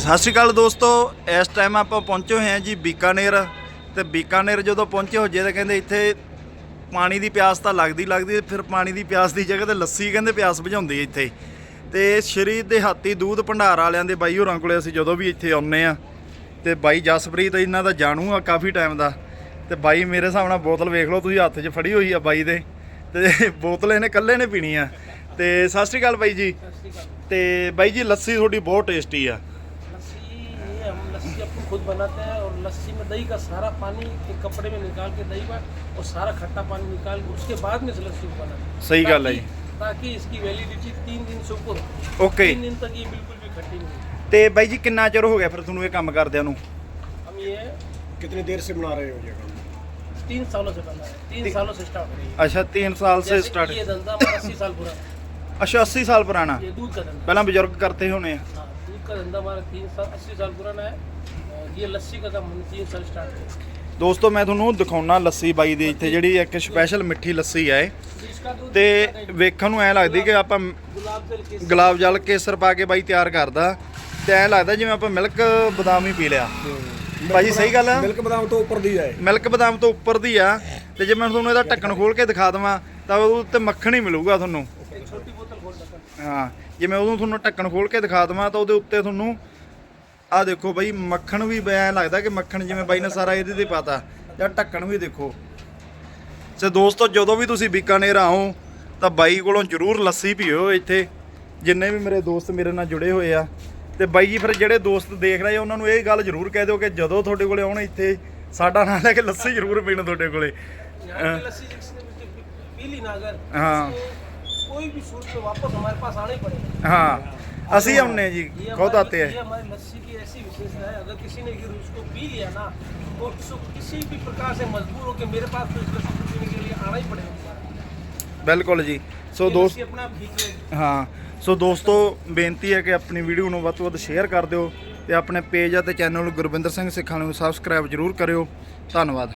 ਸਤਿ ਸ਼੍ਰੀ ਅਕਾਲ ਦੋਸਤੋ, ਇਸ ਟਾਈਮ ਆਪਾਂ ਪਹੁੰਚੇ ਹੋਏ ਹਾਂ ਜੀ ਬੀਕਾਨੇਰ। ਤੇ ਬੀਕਾਨੇਰ ਜਦੋਂ ਪਹੁੰਚੇ ਹੋ ਜੇ ਤਾਂ ਕਹਿੰਦੇ ਇੱਥੇ ਪਾਣੀ ਦੀ ਪਿਆਸ ਤਾਂ ਲੱਗਦੀ ਲੱਗਦੀ ਫਿਰ ਪਾਣੀ ਦੀ ਪਿਆਸ ਦੀ ਜਗ੍ਹਾ ਤੇ ਲੱਸੀ ਕਹਿੰਦੇ ਪਿਆਸ ਬੁਝਾਉਂਦੀ ਇੱਥੇ। ਤੇ ਸ਼੍ਰੀ ਦੇਹਾਤੀ ਦੂਧ ਭੰਡਾਰ ਵਾਲਿਆਂ ਦੇ ਬਾਈ ਹੋਰਾਂ ਕੋਲੇ ਅਸੀਂ ਜਦੋਂ ਵੀ ਇੱਥੇ ਆਉਂਦੇ ਆ ਤੇ ਬਾਈ ਜਸਪ੍ਰੀਤ ਇਹਨਾਂ ਦਾ ਜਾਣੂ ਆ ਕਾਫੀ ਟਾਈਮ ਦਾ। ਤੇ ਬਾਈ ਮੇਰੇ ਹਿਸਾਬ ਨਾਲ ਬੋਤਲ ਵੇਖ ਲਓ, ਤੁਸੀਂ ਹੱਥ 'ਚ ਫੜੀ ਹੋਈ ਆ ਬਾਈ ਦੇ। ਤੇ ਬੋਤਲ ਇਹਨੇ ਇਕੱਲੇ ਨੇ ਪੀਣੀ ਆ ਤੇ ਸਤਿ ਸ਼੍ਰੀ ਅਕਾਲ ਬਾਈ ਜੀ। ਤੇ ਬਾਈ ਜੀ, ਲੱਸੀ ਤੁਹਾਡੀ ਬਹੁਤ ਟੇਸਟੀ ਆ। लस्सी अपन खुद बनाते हैं और लस्सी में दही का सारा पानी एक कपड़े में निकाल के दही में और सारा खट्टा पानी निकाल के उसके बाद में से लस्सी को बनाते हैं सही गल है जी ताकि इसकी वैलिडिटी तीन दिन से ऊपर ਓਕੇ तीन दिन तक ये बिल्कुल भी खट्टी नहीं होगी। ਤੇ ਬਾਈ ਜੀ ਕਿੰਨਾ ਚਿਰ ਹੋ ਗਿਆ ਫਿਰ ਤੁਹਾਨੂੰ ਇਹ ਕੰਮ ਕਰਦਿਆਂ ਨੂੰ हम ये कितनी देर से बना रहे हो ये काम तीन सालों से बना है तीन सालों से स्टार्ट हो रही है ਅੱਛਾ 3 ਸਾਲ ਸੇ जैसे कि ये स्टार्ट धंधा हमारा अस्सी साल पूरा ਅੱਛा 80 ਸਾल ਪੁਰਾਣਾ ये दूध का धंधा ਪਹਿਲਾਂ ਬਜ਼ੁर्ਗ ਕਰਤੇ ਹੋਣੇ ਆ हाँ का धंधा हमारा तीन साल अस्सी साल पुराना है और ये लस्सी का काम हमने तीन साल स्टार्ट किया ਦੋਸਤੋ ਮੈਂ ਤੁਹਾਨੂੰ ਦਿਖਾਉਣਾ ਲੱਸੀ ਬਾਈ ਦੀ ਇੱਥੇ ਜਿਹੜੀ ਇੱਕ ਸਪੈਸ਼ਲ ਮਿੱਠੀ ਲੱਸੀ ਹੈ ਇਹ। इसका दूध ਤੇ ਵੇਖਣ ਨੂੰ ਐ ਲੱਗਦੀ ਕਿ ਆਪਾਂ गुलाब जल के ਗੁਲਾਬ ਜਲ ਕੇਸਰ ਪਾ ਕੇ ਬਾਈ ਤਿਆਰ ਕਰਦਾ ਤੇ ਐ ਲੱਗਦਾ ਜਿਵੇਂ ਆਪਾਂ ਮਿਲਕ ਬਦਾਮ ਹੀ ਪੀ ਲਿਆ ਭਾਜੀ ਸਹੀ ਗੱਲ ਆ मिल्क बादाम तो ऊपर दिया है ਮਿਲਕ ਬਦਾਮ ਤੋਂ ਉੱਪਰ ਦੀ ਆ ਤੇ ਜੇ ਮੈਂ ਤੁਹਾਨੂੰ ਇਹਦਾ ਢੱਕਣ ਖੋਲ ਕੇ ਦਿਖਾ ਦਵਾਂ ਤਾਂ ਉਹਦੇ ਉੱਤੇ ਮੱਖਣ ਹੀ ਮਿਲੂਗਾ ਤੁਹਾਨੂੰ ਹਾਂ ਜਿਵੇਂ ਉਦੋਂ ਤੁਹਾਨੂੰ ਢੱਕਣ ਖੋਲ ਕੇ ਦਿਖਾ ਦਵਾਂ ਤਾਂ ਉਹਦੇ ਉੱਤੇ ਤੁਹਾਨੂੰ ਆਹ ਦੇਖੋ ਬਾਈ ਮੱਖਣ ਵੀ ਐ ਲੱਗਦਾ ਕਿ ਮੱਖਣ ਜਿਵੇਂ ਬਾਈ ਨੇ ਸਾਰਾ ਇਹਦੇ ਤੇ ਪਾਤਾ। ਜਾਂ ਢੱਕਣ ਵੀ ਦੇਖੋ। ਤੇ ਦੋਸਤੋ ਜਦੋਂ ਵੀ ਤੁਸੀਂ ਬੀਕਾਨੇਰ ਆਓ ਤਾਂ ਬਾਈ ਕੋਲੋਂ ਜ਼ਰੂਰ ਲੱਸੀ ਪੀਓ ਇੱਥੇ। ਜਿੰਨੇ ਵੀ ਮੇਰੇ ਦੋਸਤ ਮੇਰੇ ਨਾਲ ਜੁੜੇ ਹੋਏ ਆ। ਤੇ ਬਾਈ ਜੀ ਫਿਰ ਜਿਹੜੇ ਦੋਸਤ ਦੇਖ ਰਹੇ ਆ ਉਹਨਾਂ ਨੂੰ ਇਹ ਗੱਲ ਜ਼ਰੂਰ ਕਹਿ ਦਿਓ ਕਿ ਜਦੋਂ ਤੁਹਾਡੇ ਕੋਲੇ ਆਉਣ ਇੱਥੇ ਸਾਡਾ ਨਾਂ ਲੈ ਕੇ ਲੱਸੀ ਜ਼ਰੂਰ ਪੀਣ ਤੁਹਾਡੇ ਕੋਲੇ। ਲੱਸੀ ਜਿਸ ਨੇ ਵਿੱਚ ਪੀ ਲਈ ਹਾਂ। कोई भी सूट में वापस हमारे पास आना ही पड़ेगा ਹਾਂ ਅਸੀਂ ਆਉਨੇ जी ये खुद हमारी- आते हैं ये हमारी लस्सी की ऐसी विशेषता है अगर किसी ने फिर उसको पी लिया ना तो उसको किसी भी प्रकार से मजबूर हो के मेरे पास तो इस लस्सी को पीने के लिए आना ही पड़ेगा दोबारा। ਬਿਲਕੁਲ ਜੀ ਸੋ ये ਦੋਸਤ लस्सी अपने आप खींच लेगी ਹਾਂ ਸੋ ਦੋਸਤੋ ਬੇਨਤੀ ਹੈ ਕਿ ਆਪਣੀ ਵੀਡੀਓ ਨੂੰ ਵੱਧ ਤੋਂ ਵੱਧ ਸ਼ੇਅਰ ਕਰ ਦਿਓ ਤੇ ਆਪਣੇ ਪੇਜ ਅਤੇ ਚੈਨਲ ਗੁਰਵਿੰਦਰ ਸਿੰਘ ਸਿੱਖਾਂ ਨੂੰ ਸਬਸਕ੍ਰਾਈਬ ਜਰੂਰ ਕਰਿਓ ਧੰਨਵਾਦ